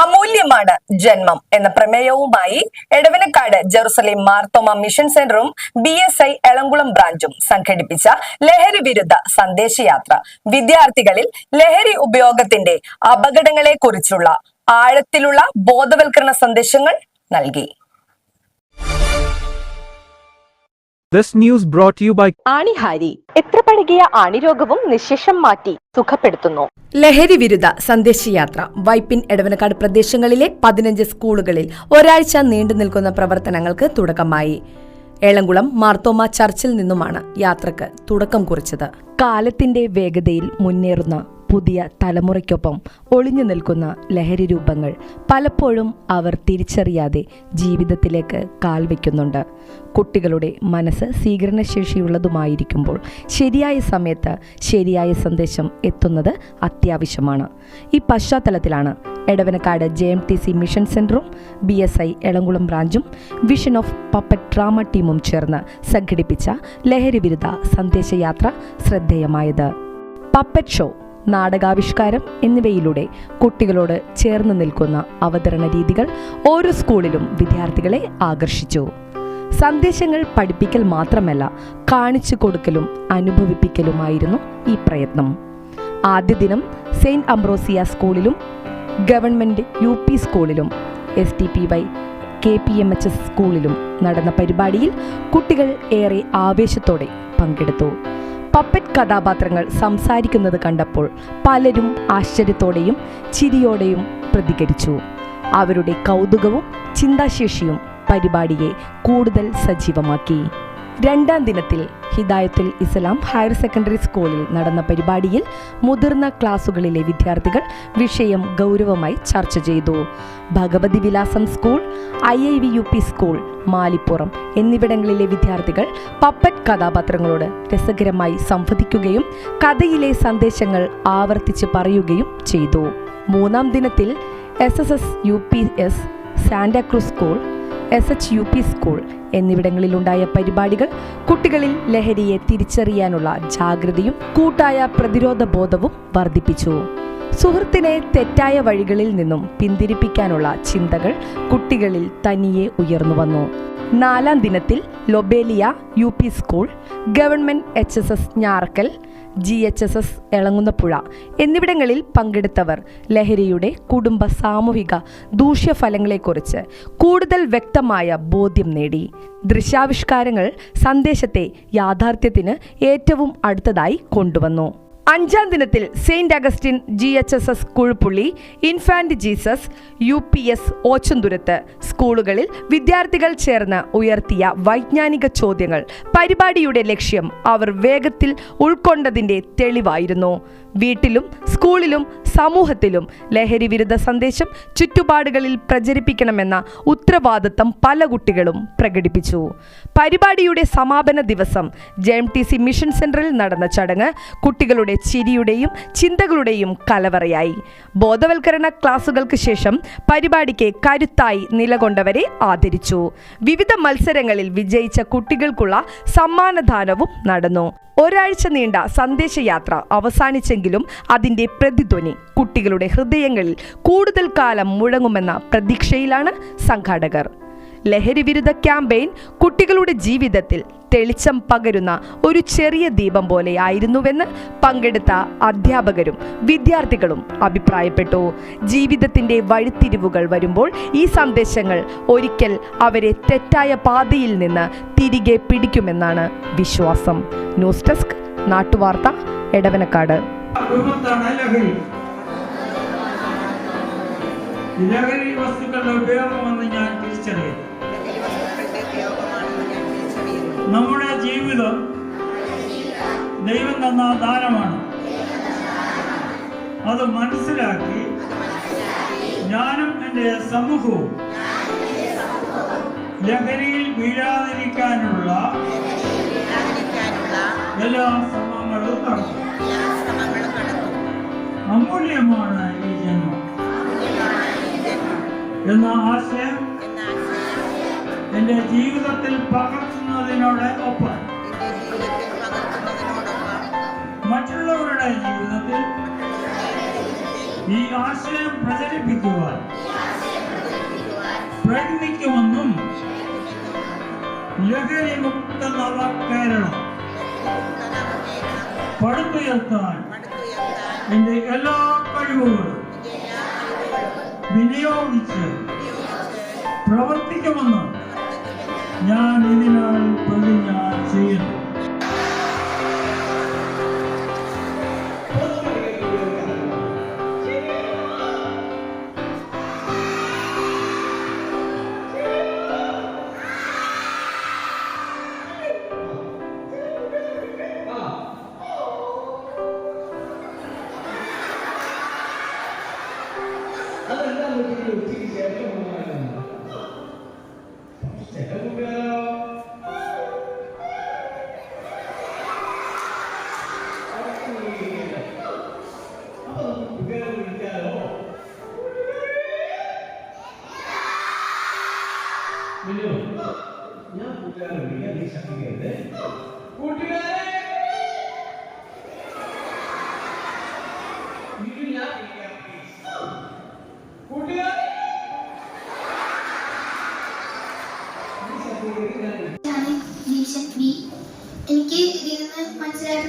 അമൂല്യമാണ് ജന്മം എന്ന പ്രമേയവുമായി എടവനക്കാട് ജെറുസലേം മാർത്തോമ മിഷൻ സെന്ററും ബി എസ് ഐ എളംകുളം ബ്രാഞ്ചും സംഘടിപ്പിച്ച ലഹരി വിരുദ്ധ സന്ദേശയാത്ര. വിദ്യാർത്ഥികളിൽ ലഹരി ഉപയോഗത്തിന്റെ അപകടങ്ങളെ കുറിച്ചുള്ള ആഴത്തിലുള്ള ബോധവൽക്കരണ സന്ദേശങ്ങൾ നൽകി. This news brought to you by ആണിഹാരി. എത്ര പഴകിയ ആണിരോഗവും നിശേഷം മാറ്റി സുഖപ്പെടുത്തുന്നു. ലഹരി വിരുദ്ധ സന്ദേശയാത്ര. വൈപ്പിൻ എടവനക്കാട് പ്രദേശങ്ങളിലെ പതിനഞ്ച് സ്കൂളുകളിൽ ഒരാഴ്ച നീണ്ടു നിൽക്കുന്ന പ്രവർത്തനങ്ങൾക്ക് തുടക്കമായി. ഏളംകുളം മാർത്തോമ ചർച്ചിൽ നിന്നുമാണ് യാത്രയ്ക്ക് തുടക്കം കുറിച്ചത്. കാലത്തിന്റെ വേഗതയിൽ മുന്നേറുന്ന പുതിയ തലമുറയ്ക്കൊപ്പം ഒളിഞ്ഞു നിൽക്കുന്ന ലഹരി രൂപങ്ങൾ പലപ്പോഴും അവർ തിരിച്ചറിയാതെ ജീവിതത്തിലേക്ക് കാൽ വയ്ക്കുന്നുണ്ട് കുട്ടികളുടെ മനസ്സ് സ്വീകരണശേഷിയുള്ളതുമായിരിക്കുമ്പോൾ ശരിയായ സമയത്ത് ശരിയായ സന്ദേശം എത്തുന്നത് അത്യാവശ്യമാണ്. ഈ പശ്ചാത്തലത്തിലാണ് Edavanakkad J M T C mission സെന്ററും ബി എസ് ഐ എളംകുളം ബ്രാഞ്ചും വിഷൻ ഓഫ് പപ്പറ്റ് ഡ്രാമ ടീമും ചേർന്ന് സംഘടിപ്പിച്ച ലഹരി വിരുദ്ധ സന്ദേശയാത്ര ശ്രദ്ധേയമായത്. പപ്പറ്റ് ഷോ നാടകാവിഷ്കാരം എന്നിവയിലൂടെ കുട്ടികളോട് ചേർന്ന് നിൽക്കുന്ന അവതരണ രീതികൾ ഓരോ സ്കൂളിലും വിദ്യാർത്ഥികളെ ആകർഷിച്ചു. സന്ദേശങ്ങൾ പഠിപ്പിക്കൽ മാത്രമല്ല കാണിച്ചു കൊടുക്കലും അനുഭവിപ്പിക്കലുമായിരുന്നു ഈ പ്രയത്നം. ആദ്യ ദിനം സെയിന്റ് അംബ്രോസിയ സ്കൂളിലും ഗവൺമെന്റ് യു പി സ്കൂളിലും S T P Y K P M H S സ്കൂളിലും നടന്ന പരിപാടിയിൽ കുട്ടികൾ ഏറെ ആവേശത്തോടെ പങ്കെടുത്തു. പപ്പറ്റ് കഥാപാത്രങ്ങൾ സംസാരിക്കുന്നത് കണ്ടപ്പോൾ പലരും ആശ്ചര്യത്തോടെയും ചിരിയോടെയും പ്രതികരിച്ചു. അവരുടെ കൗതുകവും ചിന്താശേഷിയും പരിപാടിയെ കൂടുതൽ സജീവമാക്കി. രണ്ടാം ദിനത്തിൽ ഹിദായത്തുൽ ഇസ്ലാം ഹയർ സെക്കൻഡറി സ്കൂളിൽ നടന്ന പരിപാടിയിൽ മുതിർന്ന ക്ലാസുകളിലെ വിദ്യാർത്ഥികൾ വിഷയം ഗൗരവമായി ചർച്ച ചെയ്തു. Bhagavathi Vilasam school I I V U P school Malippuram എന്നിവിടങ്ങളിലെ വിദ്യാർത്ഥികൾ പപ്പറ്റ് കഥാപാത്രങ്ങളോട് രസകരമായി സംവദിക്കുകയും കഥയിലെ സന്ദേശങ്ങൾ ആവർത്തിച്ച് പറയുകയും ചെയ്തു. മൂന്നാം ദിനത്തിൽ S S S U P S Santa Cruz school S H U P school എന്നിവിടങ്ങളിലുണ്ടായ പരിപാടികൾ കുട്ടികളിൽ ലഹരിയെ തിരിച്ചറിയാനുള്ള ജാഗ്രതയും കൂട്ടായ പ്രതിരോധ ബോധവും വർദ്ധിപ്പിച്ചു. സുഹൃത്തിനെ തെറ്റായ വഴികളിൽ നിന്നും പിന്തിരിപ്പിക്കാനുള്ള ചിന്തകൾ കുട്ടികളിൽ തനിയെ ഉയർന്നു വന്നു. നാലാം ദിനത്തിൽ Lobelia U P school government H S S Njarakkal G H S S Elamkunnapuzha എന്നിവിടങ്ങളിൽ പങ്കെടുത്തവർ ലഹരിയുടെ കുടുംബ സാമൂഹിക ദൂഷ്യഫലങ്ങളെക്കുറിച്ച് കൂടുതൽ വ്യക്തമായ ബോധ്യം നേടി. ദൃശ്യാവിഷ്കാരങ്ങൾ സന്ദേശത്തെ യാഥാർത്ഥ്യത്തിന് ഏറ്റവും അടുത്തതായി കൊണ്ടുവന്നു. അഞ്ചാം ദിനത്തിൽ saint Augustine G H S S Kuzhuppilly infant Jesus U P S Ochanthuruth സ്കൂളുകളിൽ വിദ്യാർത്ഥികൾ ചേർന്ന് ഉയർത്തിയ വൈജ്ഞാനിക ചോദ്യങ്ങൾ. പരിപാടിയുടെ ലക്ഷ്യം അവർ വേഗത്തിൽ ഉൾക്കൊണ്ടതിന്റെ തെളിവായിരുന്നു. വീട്ടിലും സ്കൂളിലും സമൂഹത്തിലും ലഹരി വിരുദ്ധ സന്ദേശം ചുറ്റുപാടുകളിൽ പ്രചരിപ്പിക്കണമെന്ന ഉത്തരവാദിത്തം പല കുട്ടികളും പ്രകടിപ്പിച്ചു. പരിപാടിയുടെ സമാപന ദിവസം J M T C mission സെന്ററിൽ നടന്ന ചടങ്ങ് കുട്ടികളുടെ ചിരിയുടെയും ചിന്തകളുടെയും കലവറയായി. ബോധവൽക്കരണ ക്ലാസുകൾക്ക് ശേഷം പരിപാടിക്ക് കരുത്തായി നിലകൊണ്ടവരെ ആദരിച്ചു. വിവിധ മത്സരങ്ങളിൽ വിജയിച്ച കുട്ടികൾക്കുള്ള സമ്മാനദാനവും നടന്നു. ഒരാഴ്ച നീണ്ട സന്ദേശയാത്ര അവസാനിച്ചെങ്കിലും അതിന്റെ പ്രതിധ്വനി കുട്ടികളുടെ ഹൃദയങ്ങളിൽ കൂടുതൽ കാലം മുഴങ്ങുമെന്ന പ്രതീക്ഷയിലാണ് സംഘാടകർ. ലഹരി വിരുദ്ധ ക്യാമ്പയിൻ കുട്ടികളുടെ ജീവിതത്തിൽ തെളിച്ചം പകരുന്ന ഒരു ചെറിയ ദീപം പോലെയായിരുന്നുവെന്ന് പങ്കെടുത്ത അധ്യാപകരും വിദ്യാർത്ഥികളും അഭിപ്രായപ്പെട്ടു. ജീവിതത്തിന്റെ വഴിത്തിരിവുകൾ വരുമ്പോൾ ഈ സന്ദേശങ്ങൾ ഒരിക്കൽ അവരെ തെറ്റായ പാതയിൽ നിന്ന് തിരികെ പിടിക്കുമെന്നാണ് വിശ്വാസം. ന്യൂസ് ഡെസ്ക് നാട്ടുവാർത്ത എടവനക്കാട്. ലഹരി വസ്തുക്കളുടെ ഉപയോഗമെന്ന് ഞാൻ തിരിച്ചറിയുന്നു. നമ്മുടെ ജീവിതം ദൈവം തന്ന ദാനമാണ് അത് മനസ്സിലാക്കി ഞാനും എന്റെ സമൂഹവും ലഹരിയിൽ വീഴാതിരിക്കാനുള്ള എല്ലാ ശ്രമങ്ങളും നടത്തും അമൂല്യമാണ് ഈ ജന്മം. എന്ന ആശയം എന്റെ ജീവിതത്തിൽ പകർത്തുന്നതിനോട് ഒപ്പം. മറ്റുള്ളവരുടെ ജീവിതത്തിൽ ഈ ആശയം പ്രചരിപ്പിക്കുവാൻ പ്രയത്നിക്കുമെന്നും ലഹരി മുക്ത നവ കേരളം. പടുത്തുയർത്താൻ എന്റെ എല്ലാ കഴിവുകളും വിനിയോഗിച്ച് പ്രവർത്തിക്കുമെന്ന് ഞാൻ ഇതിനാൽ പ്രതിജ്ഞ ചെയ്യുന്നു. அதெல்லாம் ஒதுக்கி ஒதுக்கி சேர்க்க செலவுங்களோ ഞാൻ കൂട്ടുകാരെ വിളിക്കാൻ നീ ശക്തിക്കരുത് കൂട്ടുകാരെ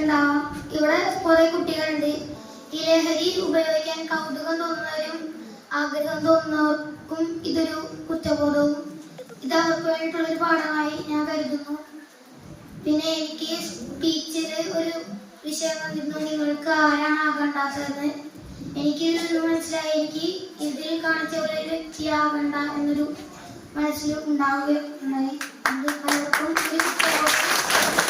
മനസ്സിലായിട്ടുണ്ടാവാം ഇവിടെ കുറെ കുട്ടികളുണ്ട്. ഈ ലഹരി ഉപയോഗിക്കാൻ കൗതുകം തോന്നുന്നവരും ആഗ്രഹം തോന്നുന്നവർക്കും ഇതൊരു കുറ്റബോധവും ഇത് അവർക്ക് വേണ്ടിയിട്ടുള്ള ഒരു പാഠമായി ഞാൻ കരുതുന്നു. പിന്നെ എനിക്ക് ടീച്ചർ ഒരു വിഷയം വന്നിരുന്നു നിങ്ങൾക്ക് ആരാണ് ആകണ്ടാത്തതെന്ന്? എനിക്ക് മനസ്സിലായി. എനിക്ക് ഇതിൽ കാണിച്ച പോലെ ഒരു വ്യക്തിയാകണ്ട എന്നൊരു മനസ്സിൽ ഉണ്ടാവുകയുണ്ടായി അത് പലർക്കും ഒരു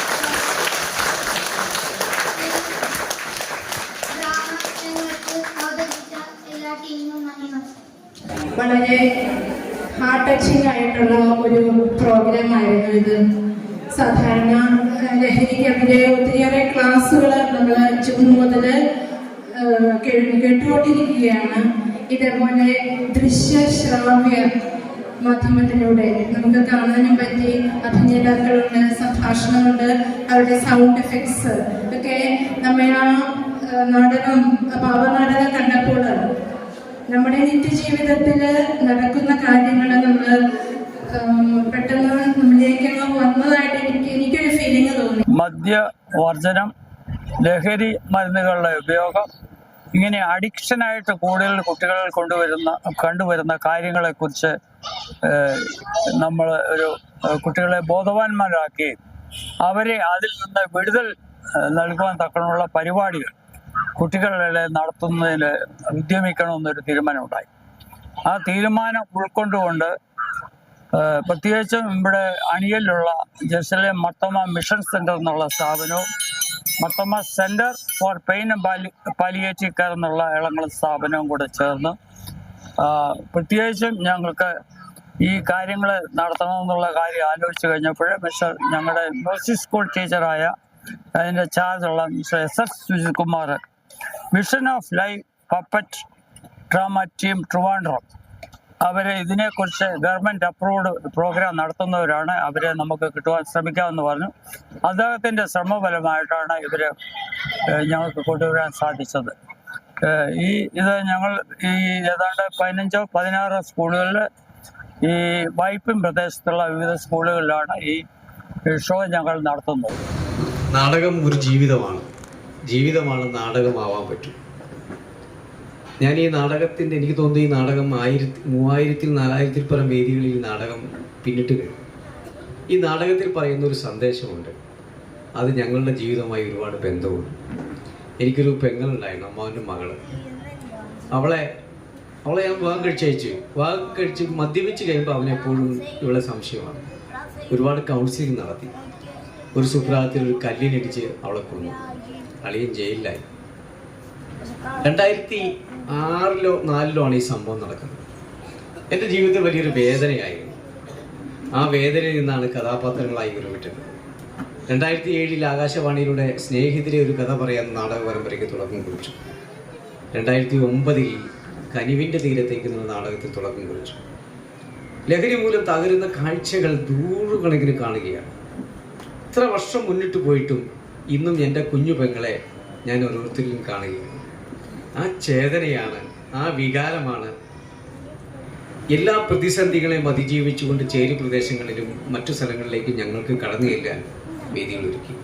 വളരെ ഹാർട്ട് ടച്ചിങ് ആയിട്ടുള്ള ഒരു പ്രോഗ്രാം ആയിരുന്നു ഇത്. സാധാരണ ലഹരിക്കെതിരെ ഒത്തിരിയേറെ ക്ലാസ്സുകൾ നമ്മൾ ജൂൺ മുതൽ കേട്ടുകൊണ്ടിരിക്കുകയാണ് ഇതേപോലെ ദൃശ്യ ശ്രാവ്യ മാധ്യമത്തിലൂടെ നമുക്ക് കാണാനും പറ്റി. അഭിനേതാക്കളുണ്ട് സംഭാഷണമുണ്ട് അവരുടെ സൗണ്ട് എഫക്ട്സ് ഒക്കെ നമ്മൾ ആ നാടകം പാവനാടകം കണ്ടപ്പോൾ നമ്മുടെ നിത്യജീവിതത്തിൽ നടക്കുന്ന കാര്യങ്ങൾ നമ്മൾ പെട്ടെന്ന് നമ്മളിലേക്ക് വന്നതായിട്ട് എനിക്ക് എനിക്കൊരു ഫീലിംഗ് തോന്നി. മദ്യവർജനം ലഹരി മരുന്നുകളുടെ ഉപയോഗം ഇങ്ങനെ അഡിക്ഷൻ ആയിട്ട് കൂടുതൽ കുട്ടികൾ കൊണ്ടുവരുന്ന കണ്ടുവരുന്ന കാര്യങ്ങളെ കുറിച്ച് നമ്മൾ ഒരു കുട്ടികളെ ബോധവാന്മാരാക്കി അവരെ അതിൽ നിന്ന് വിടുതൽ നൽകുവാൻ തക്കമുള്ള പരിപാടികൾ. കുട്ടികളുടെ നടത്തുന്നതിൽ ഉദ്യമിക്കണമെന്നൊരു തീരുമാനമുണ്ടായി. ആ തീരുമാനം ഉൾക്കൊണ്ടുകൊണ്ട് പ്രത്യേകിച്ചും ഇവിടെ അണിയലിലുള്ള ജെറുസലേം മർത്തോമ മിഷൻ സെന്റർ എന്നുള്ള സ്ഥാപനവും Marthoma centre for pain pali palliative care എന്നുള്ള ഇളങ്ങളും സ്ഥാപനവും കൂടെ ചേർന്ന് പ്രത്യേകിച്ചും ഞങ്ങൾക്ക് ഈ കാര്യങ്ങൾ നടത്തണമെന്നുള്ള കാര്യം ആലോചിച്ച് കഴിഞ്ഞപ്പോൾ മിസ്റ്റർ ഞങ്ങളുടെ മ്യൂസിക് സ്കൂൾ ടീച്ചറായ അതിന്റെ ചാർജുള്ള mister S S Sujith Kumar mission of life puppet drama team Trivandrum അവരെ ഇതിനെക്കുറിച്ച് ഗവൺമെന്റ് അപ്രൂവ്ഡ് പ്രോഗ്രാം നടത്തുന്നവരാണ്. അവരെ നമുക്ക് കിട്ടുവാൻ ശ്രമിക്കാമെന്ന് പറഞ്ഞു. അദ്ദേഹത്തിന്റെ ശ്രമഫലമായിട്ടാണ് ഇവർ ഞങ്ങൾക്ക് കൊണ്ടുവരാൻ സാധിച്ചത്. ഈ ഇത് ഞങ്ങൾ ഈ ഏതാണ്ട് പതിനഞ്ചോ പതിനാറോ സ്കൂളുകളിൽ ഈ വൈപ്പിൻ പ്രദേശത്തുള്ള വിവിധ സ്കൂളുകളിലാണ് ഈ ഷോ ഞങ്ങൾ നടത്തുന്നത്. നാടകം ഒരു ജീവിതമാണ്. ജീവിതമാണ് നാടകമാവാൻ പറ്റും. ഞാൻ ഈ നാടകത്തിന്റെ എനിക്ക് തോന്നുന്നു ഈ നാടകം ആയിരത്തി മൂവായിരത്തിൽ നാലായിരത്തിൽ പരം വേദികളിൽ നാടകം പിന്നിട്ട് കഴിഞ്ഞു. ഈ നാടകത്തിൽ പറയുന്ന ഒരു സന്ദേശമുണ്ട്. അത് ഞങ്ങളുടെ ജീവിതവുമായി ഒരുപാട് ബന്ധമുണ്ട്. എനിക്കൊരു പെങ്ങളുണ്ടായിരുന്നു അമ്മാവന്റെ മകൾ അവളെ അവളെ ഞാൻ വിവാഹം കഴിച്ചയച്ചു വിവാഹം കഴിച്ച് മദ്യപിച്ച് കഴിയുമ്പോൾ അവനെപ്പോഴും ഇവളെ സംശയമാണ്. ഒരുപാട് കൗൺസിലിംഗ് നടത്തി. ഒരു സുപ്രഭാതത്തിൽ ഒരു കല്ലിനിടിച്ച് അവളെ കൊന്നു. അളിയൻ ജയിലിലായി. രണ്ടായിരത്തി ആറിലോ നാലിലോ ആണ് ഈ സംഭവം നടക്കുന്നത്. എന്റെ ജീവിതത്തിൽ വലിയൊരു വേദനയായിരുന്നു. ആ വേദനയിൽ നിന്നാണ് കഥാപാത്രങ്ങളായി ഉരുവിട്ടത് രണ്ടായിരത്തി ഏഴിൽ ആകാശവാണിയിലൂടെ സ്നേഹിതരെ ഒരു കഥ പറയാൻ നാടക പരമ്പരയ്ക്ക് തുടക്കം കുറിച്ചു. രണ്ടായിരത്തി ഒമ്പതിൽ കനിവിന്റെ തീരത്തേക്ക് എന്ന നാടകത്തിൽ തുടക്കം കുറിച്ചു. ലഹരി മൂലം തകരുന്ന കാഴ്ചകൾ നൂറുകണക്കിന് കാണുകയാണ്. ഇത്ര വർഷം മുന്നിട്ട് പോയിട്ടും ഇന്നും എന്റെ കുഞ്ഞു പെങ്ങളെ ഞാൻ ഓരോരുത്തരിലും കാണുകയാണ്. ആ ചേതനയാണ് ആ വികാരമാണ്. എല്ലാ പ്രതിസന്ധികളെയും അതിജീവിച്ചുകൊണ്ട് ചേരി പ്രദേശങ്ങളിലും മറ്റു സ്ഥലങ്ങളിലേക്കും ഞങ്ങൾക്ക് കടന്നു ചെല്ലാൻ വേദികളൊരുക്കി